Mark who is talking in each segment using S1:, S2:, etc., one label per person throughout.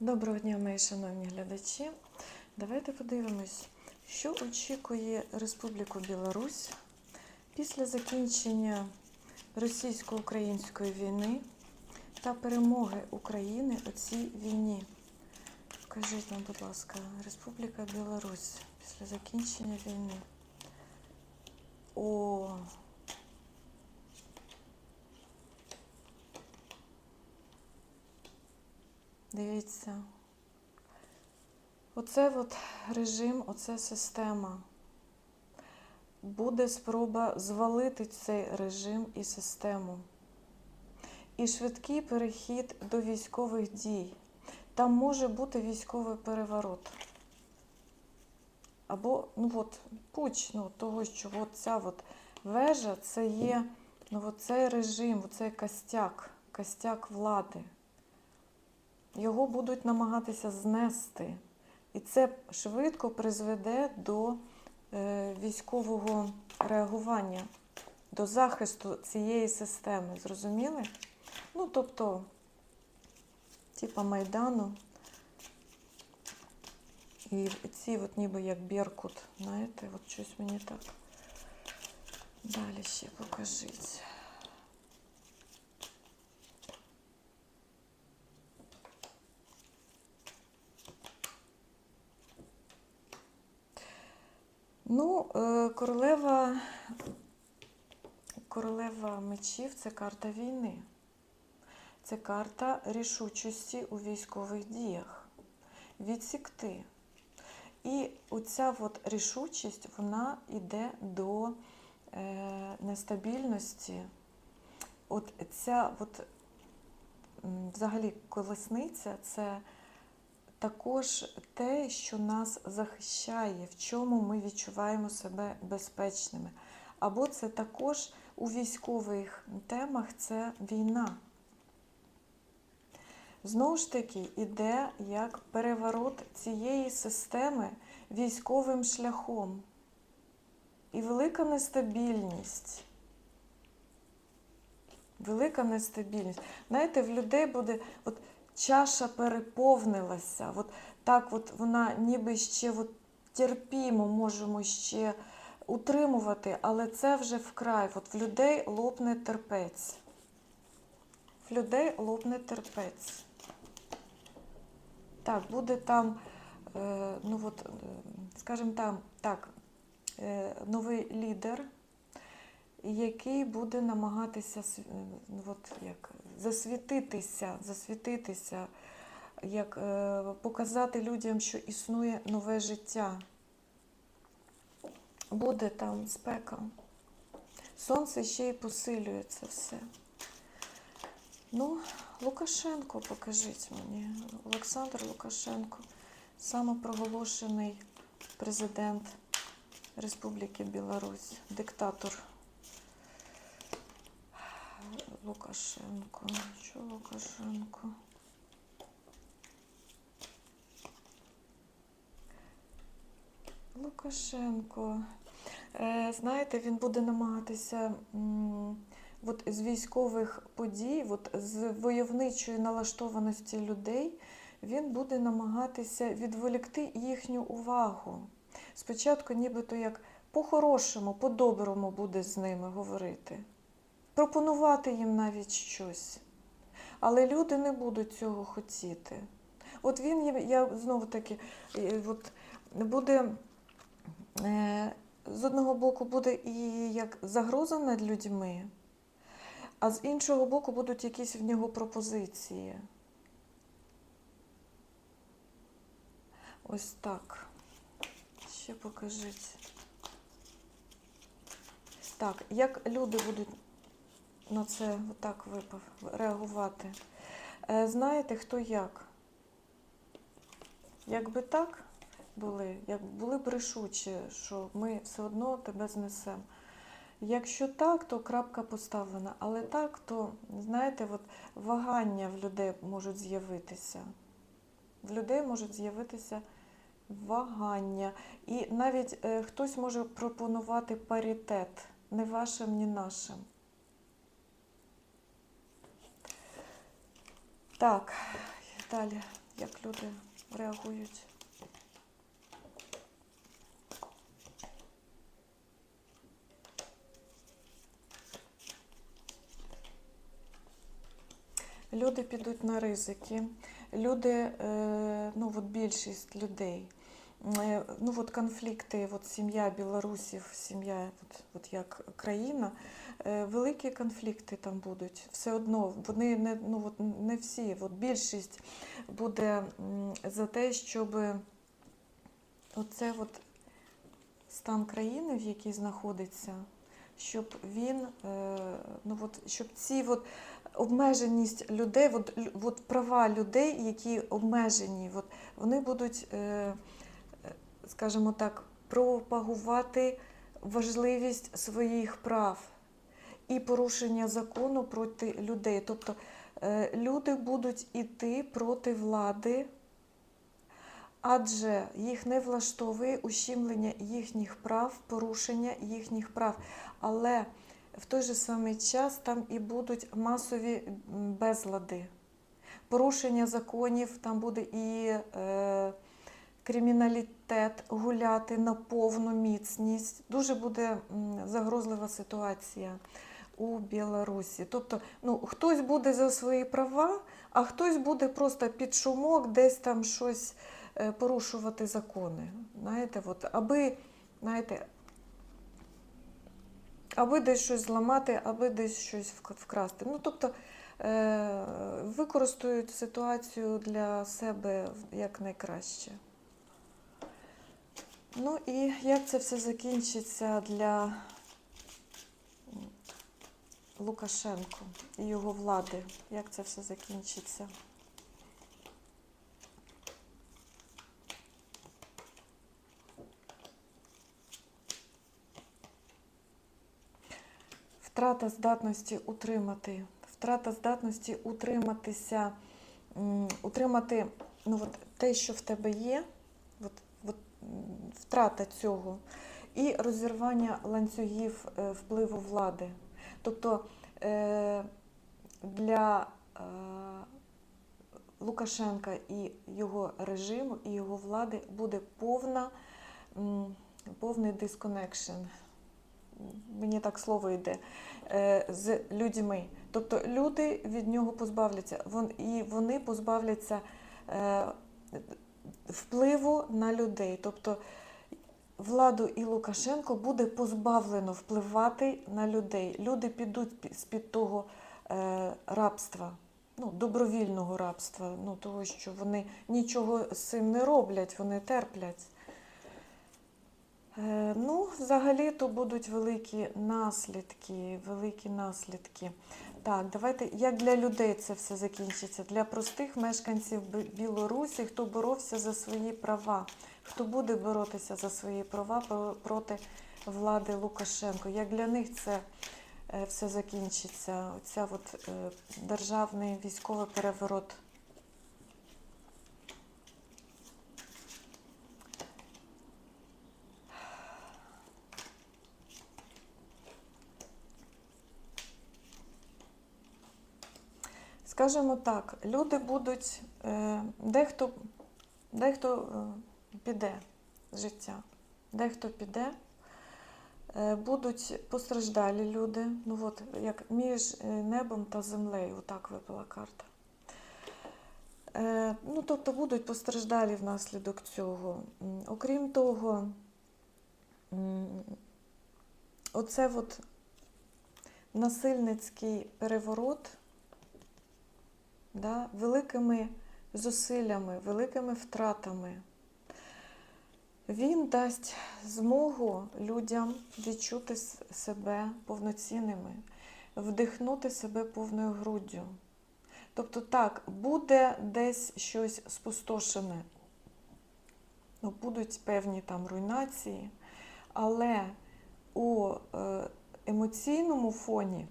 S1: Доброго дня, мої шановні глядачі. Давайте подивимось, що очікує Республіку Білорусь після закінчення російсько-української війни та перемоги України у цій війні. Скажіть нам, будь ласка, Республіка Білорусь після закінчення війни. О, Дивіться. Оце от режим, оце система. Буде спроба звалити цей режим і систему. І швидкий перехід до військових дій. Там може бути військовий переворот. Або, ну от, пуч, ну, того, що от ця от вежа це є ну, цей режим, оцей костяк, костяк влади його будуть намагатися знести. І це швидко призведе до е, військового реагування, до захисту цієї системи. Зрозуміли? Ну, тобто, типа Майдану. І ці от ніби як Беркут, знаєте, от щось мені так. Далі ще покажіть. Ну, е, королева, королева мечів це карта війни. Це карта рішучості у військових діях. Відсікти. І оця от рішучість, вона йде до е, нестабільності. От ця от, взагалі колесниця це також те, що нас захищає, в чому ми відчуваємо себе безпечними. Або це також у військових темах це війна. Знову ж таки, іде як переворот цієї системи військовим шляхом. І велика нестабільність. Велика нестабільність. Знаєте, в людей буде. От, чаша переповнилася. От так от вона ніби ще от терпімо можемо ще утримувати, але це вже вкрай. От в людей лопне терпець. В людей лопне терпець. Так, буде там, е, ну от, е, скажімо там, так, е, новий лідер, який буде намагатися ну, от, як, засвітитися, засвітитися, як е, показати людям, що існує нове життя. Буде там спека. Сонце ще й посилює це все. Ну, Лукашенко, покажіть мені. Олександр Лукашенко, самопроголошений президент Республіки Білорусь, диктатор. Лукашенко. Що Лукашенко? Лукашенко. Е, знаєте, він буде намагатися от з військових подій, от з войовничої налаштованості людей, він буде намагатися відволікти їхню увагу. Спочатку, нібито як по-хорошому, по-доброму буде з ними говорити пропонувати їм навіть щось. Але люди не будуть цього хотіти. От він, я знову таки, от буде е, з одного боку буде і як загроза над людьми, а з іншого боку будуть якісь в нього пропозиції. Ось так. Ще покажіть. Так, як люди будуть на це отак випав, реагувати. Е, Знаєте, хто як? Якби так були, як були б рішучі, що ми все одно тебе знесемо. Якщо так, то крапка поставлена. Але так, то, знаєте, от вагання в людей можуть з'явитися. В людей можуть з'явитися вагання. І навіть е, хтось може пропонувати паритет, не вашим, ні нашим. Так, далі. як люди реагують. Люди підуть на ризики. Люди, е, ну от більшість людей, ну от конфлікти, от сім'я білорусів, сім'я, от, от як країна, е, великі конфлікти там будуть. Все одно вони не, ну, от не всі, от більшість буде за те, щоб оце от стан країни, в якій знаходиться, щоб він, е, ну от, щоб ці от обмеженість людей, от, от права людей, які обмежені, от, вони будуть, е, скажімо так, пропагувати важливість своїх прав і порушення закону проти людей. Тобто е, люди будуть іти проти влади, адже їх не влаштовує ущемлення їхніх прав, порушення їхніх прав. Але в той же самий час там і будуть масові безлади, порушення законів, там буде і е, криміналітет гуляти на повну міцність. Дуже буде загрозлива ситуація у Білорусі. Тобто, ну, хтось буде за свої права, а хтось буде просто під шумок десь там щось е, порушувати закони. Знаєте, от, аби, знаєте, аби десь щось зламати, аби десь щось вкрасти. Ну, тобто е, використають ситуацію для себе як найкраще. Ну і як це все закінчиться для Лукашенко і його влади? Як це все закінчиться? Втрата здатності утримати, втрата здатності утриматися, утримати ну, от, те, що в тебе є, от, втрата цього, і розірвання ланцюгів е, впливу влади. Тобто е, для е, Лукашенка і його режиму, і його влади буде повна, повний дисконекшн. Мені так слово йде з людьми. Тобто люди від нього позбавляться, і вони позбавляться впливу на людей. Тобто владу і Лукашенко буде позбавлено впливати на людей. Люди підуть з-під того е, рабства, ну, добровільного рабства, ну, того, що вони нічого з цим не роблять, вони терплять. Е, Ну, взагалі то будуть великі наслідки, великі наслідки. Так, давайте, як для людей це все закінчиться? Для простих мешканців Білорусі, хто боровся за свої права, хто буде боротися за свої права проти влади Лукашенко. Як для них це е, все закінчиться? Оця от е, державний військовий переворот. Скажімо так, люди будуть, е, дехто, дехто е, піде з життя, дехто піде, е, будуть постраждалі люди, ну от як між небом та землею, отак випала карта. Ну, тобто будуть постраждалі внаслідок цього. Окрім того, оце от насильницький переворот да, великими зусиллями, великими втратами. Він дасть змогу людям відчути себе повноцінними, вдихнути себе повною груддю. Тобто так, буде десь щось спустошене, ну, будуть певні там руйнації, але у е, емоційному фоні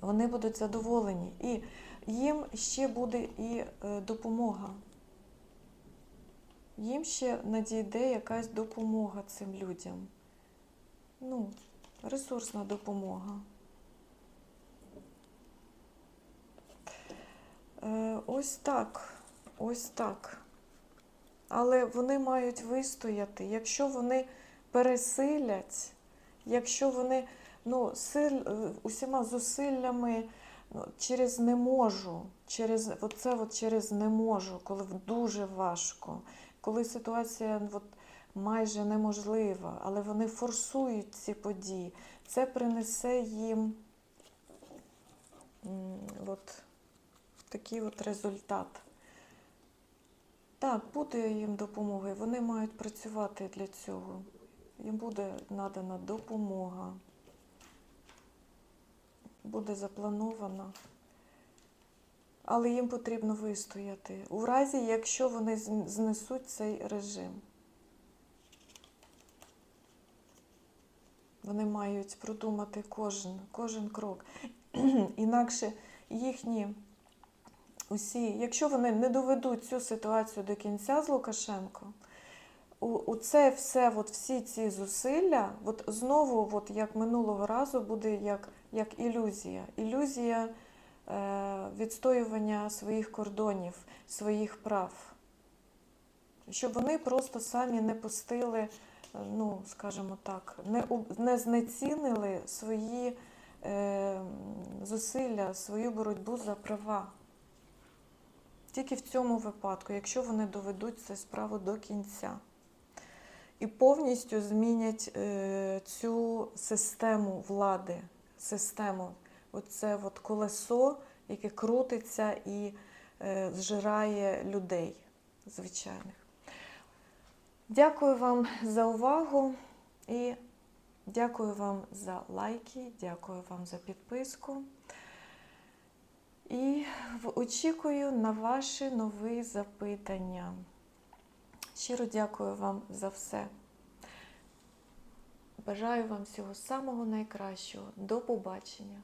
S1: вони будуть задоволені. І їм ще буде і е, допомога. Їм ще надійде якась допомога цим людям. Ну, ресурсна допомога. Е, Ось так. Ось так. Але вони мають вистояти, якщо вони пересилять, якщо вони ну, сил, е, усіма зусиллями через не можу, через оце от через не можу, коли дуже важко, коли ситуація от, майже неможлива, але вони форсують ці події. Це принесе їм от, такий от результат. Так, буде їм допомога, і вони мають працювати для цього. Їм буде надана допомога. Буде запланована. Але їм потрібно вистояти. У разі, якщо вони знесуть цей режим. Вони мають продумати кожен, кожен крок. Інакше їхні усі, якщо вони не доведуть цю ситуацію до кінця з Лукашенко, у, це все, от всі ці зусилля, от знову, от як минулого разу, буде як, як ілюзія. Ілюзія е, відстоювання своїх кордонів, своїх прав. Щоб вони просто самі не пустили, е, ну, скажімо так, не, не знецінили свої е, зусилля, свою боротьбу за права. Тільки в цьому випадку, якщо вони доведуть цю справу до кінця і повністю змінять е, цю систему влади, систему, оце от колесо, яке крутиться і е, зжирає людей звичайних. Дякую вам за увагу і дякую вам за лайки, дякую вам за підписку. І очікую на ваші нові запитання. Щиро дякую вам за все. Бажаю вам всього самого найкращого. До побачення!